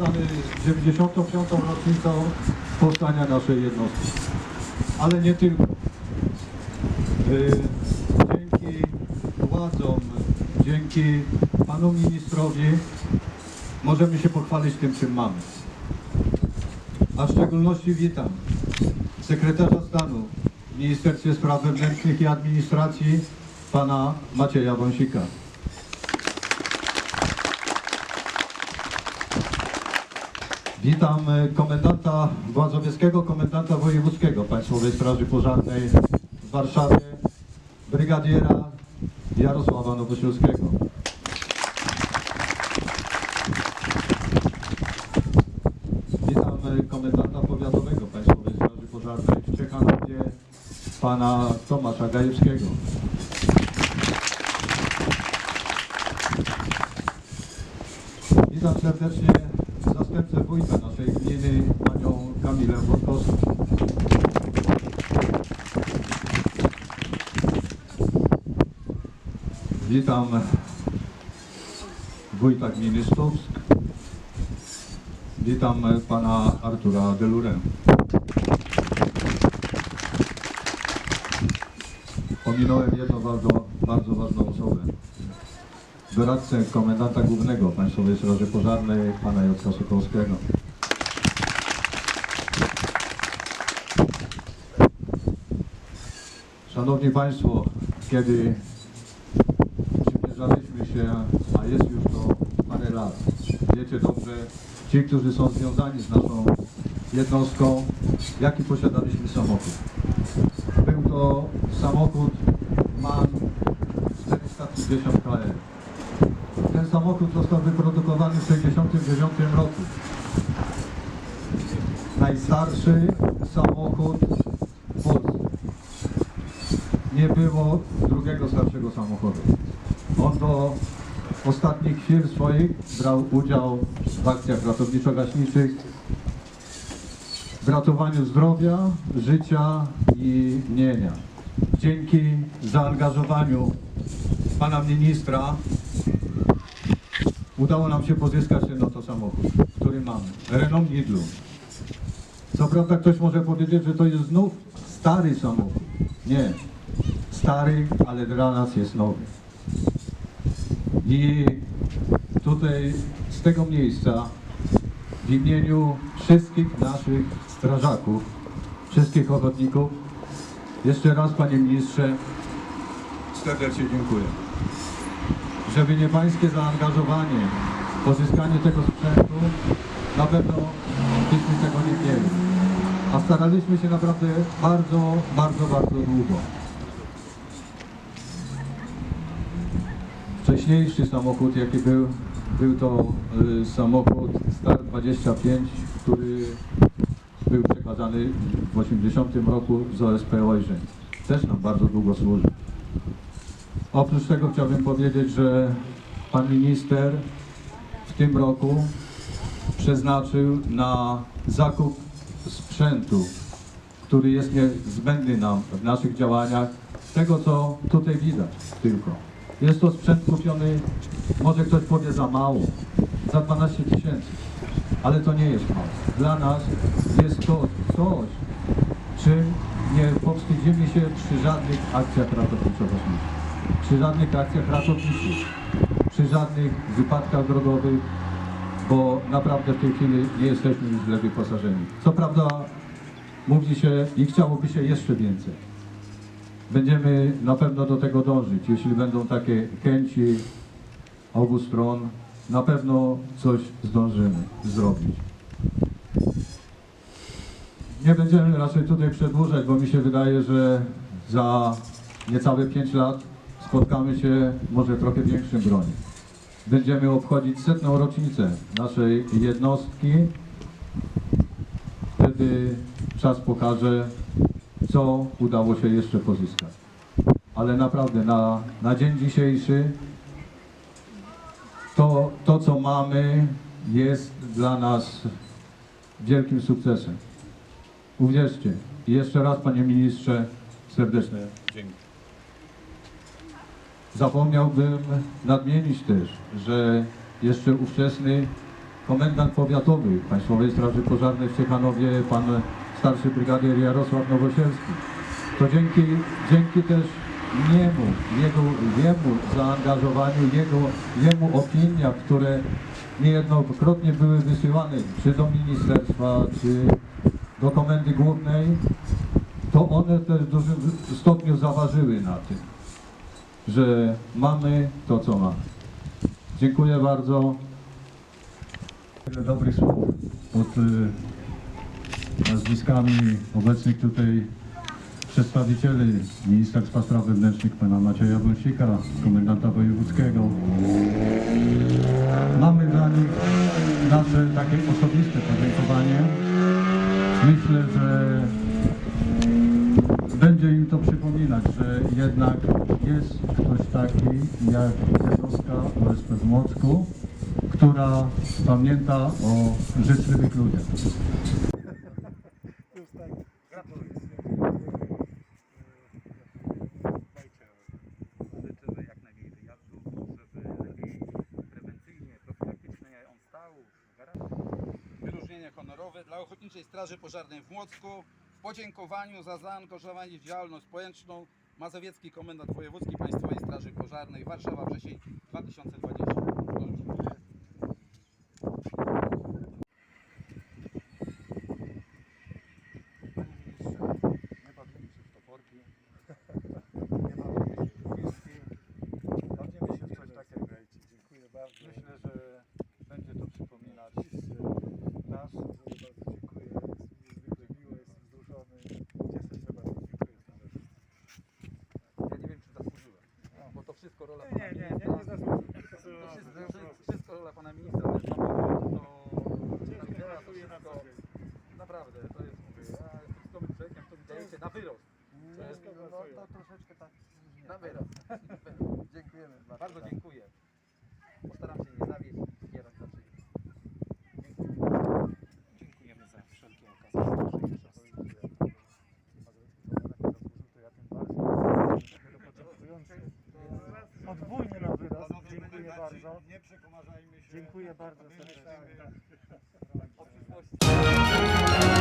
Mamy 95. rocznicą powstania naszej jednostki. Ale nie tylko. Y, Dzięki władzom, dzięki panu ministrowi możemy się pochwalić tym, czym mamy. A w szczególności witam sekretarza stanu w Ministerstwie Spraw Wewnętrznych i Administracji pana Macieja Wąsika. Witam e, komendanta Władzowieckiego, komendanta wojewódzkiego Państwowej Straży Pożarnej w Warszawie, brygadiera Jarosława Nowosielskiego. Witam e, komendanta powiatowego Państwowej Straży Pożarnej w Ciechanowie, pana Tomasza Gajewskiego. Witam serdecznie zastępcę wójta naszej gminy, panią Kamilę Wodkowską. Witam wójta gminy Stowsk. Witam pana Artura Delurę. Pominąłem jedną bardzo, bardzo ważną osobę doradcę komendanta głównego Państwowej Straży Pożarnej, pana Jacka Sokolskiego. Szanowni Państwo, kiedy przymierzaliśmy się, a jest już to parę lat, wiecie dobrze, ci, którzy są związani z naszą jednostką, jaki posiadaliśmy samochód. Był to samochód MAN 450 KR. Ten samochód został wyprodukowany w 1969 roku. Najstarszy samochód w Polsce. Nie było drugiego starszego samochodu. On do ostatnich chwil swoich brał udział w akcjach ratowniczo-gaśniczych, w ratowaniu zdrowia, życia i mienia. Dzięki zaangażowaniu pana ministra udało nam się pozyskać ten oto samochód, który mamy. Renault Nidlu. Co prawda ktoś może powiedzieć, że to jest znów stary samochód. Nie. Stary, ale dla nas jest nowy. I tutaj z tego miejsca w imieniu wszystkich naszych strażaków, wszystkich ochotników, jeszcze raz panie ministrze serdecznie dziękuję żeby nie pańskie zaangażowanie w pozyskanie tego sprzętu, na pewno byśmy tego nie mieli. A staraliśmy się naprawdę bardzo, bardzo, bardzo długo. Wcześniejszy samochód, jaki był, był to y, samochód Star 25, który był przekazany w 80 roku z OSP Ojrzeń. Też nam bardzo długo służył. Oprócz tego chciałbym powiedzieć, że pan minister w tym roku przeznaczył na zakup sprzętu, który jest niezbędny nam w naszych działaniach, tego co tutaj widać tylko. Jest to sprzęt kupiony, może ktoś powie za mało, za 12 tysięcy, ale to nie jest mało. Dla nas jest to coś, czym nie powstydzimy się przy żadnych akcjach ratowniczo-gaśniczych przy żadnych akcjach ratowniczych, przy żadnych wypadkach drogowych, bo naprawdę w tej chwili nie jesteśmy już źle wyposażeni. Co prawda mówi się i chciałoby się jeszcze więcej. Będziemy na pewno do tego dążyć, jeśli będą takie chęci obu stron, na pewno coś zdążymy zrobić. Nie będziemy raczej tutaj przedłużać, bo mi się wydaje, że za niecałe 5 lat spotkamy się może trochę większym gronie. Będziemy obchodzić setną rocznicę naszej jednostki. Wtedy czas pokaże, co udało się jeszcze pozyskać. Ale naprawdę na, na dzień dzisiejszy to, to, co mamy, jest dla nas wielkim sukcesem. Uwierzcie. Jeszcze raz, panie ministrze, serdeczne. Zapomniałbym nadmienić też, że jeszcze ówczesny komendant powiatowy Państwowej Straży Pożarnej w Ciechanowie, pan starszy brygadier Jarosław Nowosielski. To dzięki, dzięki też niemu, jego, jemu zaangażowaniu, jego, jemu opiniach, które niejednokrotnie były wysyłane czy do ministerstwa, czy do komendy głównej, to one też w dużym stopniu zaważyły na tym, że mamy to, co mamy. Dziękuję bardzo. Wiele dobrych słów pod y, nazwiskami obecnych tutaj przedstawicieli Ministerstwa Spraw Wewnętrznych, pana Macieja Wąsika, komendanta wojewódzkiego. Mamy dla nich nasze takie osobiste podziękowanie. Myślę, że będzie im to przypominać, że jednak jest ktoś taki jak jednostka OSP w Młocku, która pamięta o życzliwych ludziach. Wyróżnienie honorowe dla Ochotniczej Straży Pożarnej w Młocku podziękowaniu za zaangażowanie w działalność społeczną Mazowiecki Komendant Wojewódzki Państwowej Straży Pożarnej Warszawa wrzesień 2020. Proszę. Nie bawimy się w toporki, nie bawimy się w whisky, bawimy się w coś takiego. Dziękuję bardzo. Myślę, że będzie to przypominać. Nasz, bardzo dziękuję. Jest mi niezwykle miło, jestem wzruszony. Cieszę się bardzo, dziękuję serdecznie. Ja nie wiem, czy zasłużyłem, bo to wszystko rola Nie, nie, nie. To wszystko, rola pana ministra, ten samochód, to to pracuję na wszystko, naprawdę, to jest, mówię, ja jestem zdrowym człowiekiem, to mi dajecie na wyrost, Ciężko no, pracuję. to troszeczkę tak na wyrost. Dziękujemy Bardzo dziękuję. Postaram się nie zawieść i wspierać zawsze. Dziękujemy za wszelkie okazje. Proszę jeszcze powiedzieć, jak Mazowiecki komendant zasłużył, to ja tym bardziej. Dopiero początkujący. Podwójnie na wyrost. Dziękuję bardzo. Nie przekomarzajmy się. Dziękuję bardzo serdecznie. myślamy O przyszłości.